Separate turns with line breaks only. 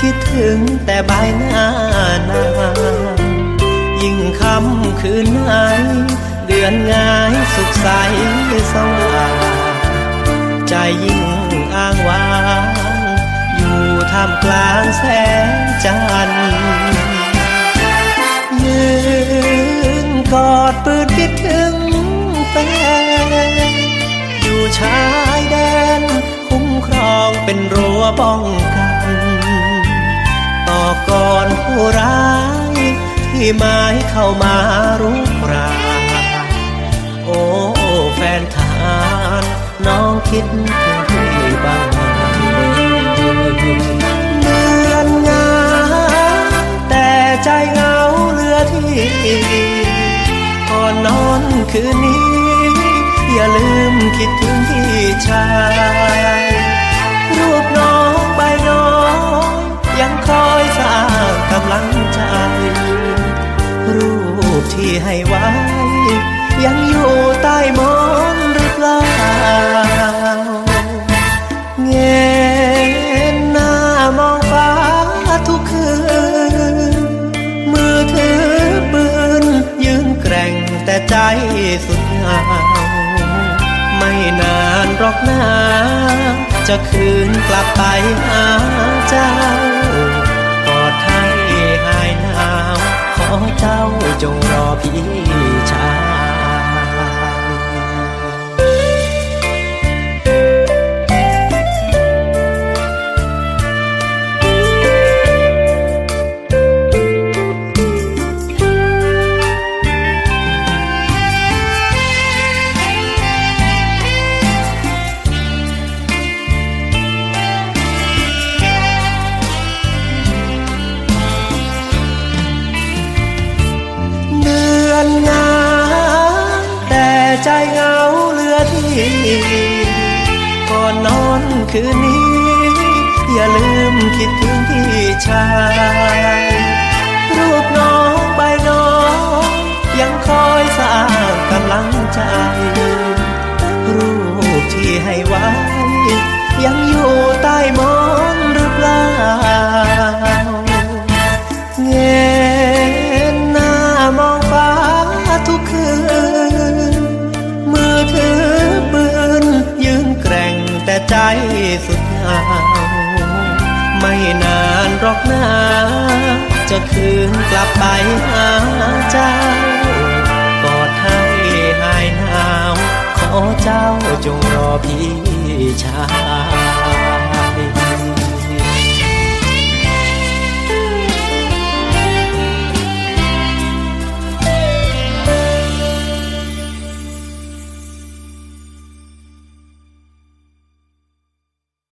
คิดถึงแต่ใบหน้านางยิ่งค่ำคืนไหน เดือนงายสุขใสสว่างใจยิ่งอ้างว้าง อยู่ท่ามกลางแสงจันทร์ยืนกอดปืนคิดถึงแฟนอยู่ช้า เป็นรั้วป้องกัน ต่อก่อนผู้ร้าย ที่หมายเข้ามารุกรานโอ้แฟนทารน้องคิดถึงพี่บ้างไหมเดือนงานแต่ใจเหงาเหลือที่ก่อนนอนคืนนี้ อย่าลืมคิดถึงพี่ชาย รูปที่ให้ไว้ ยังอยู่ใต้มอนหรือเปล่าเงนหน้ามองฟ้าทุกคืน มือถือปืนยืนแกร่งแต่ใจสุดเหงาไม่นานหรอกนะจะคืนกลับไปหาเจ้า จ้าจงรอพี่ ที่ก่อนนอนคืนนี้ อย่าลืมคิดถึงพี่ชายรูปน้องใบน้องยังคอยสร้างกำลังใจ ใจสุดเหงาไม่นานหรอกนะจะคืนกลับไปหาเจ้ากอดให้หายหนาว ขอเจ้าจงรอพี่ชาย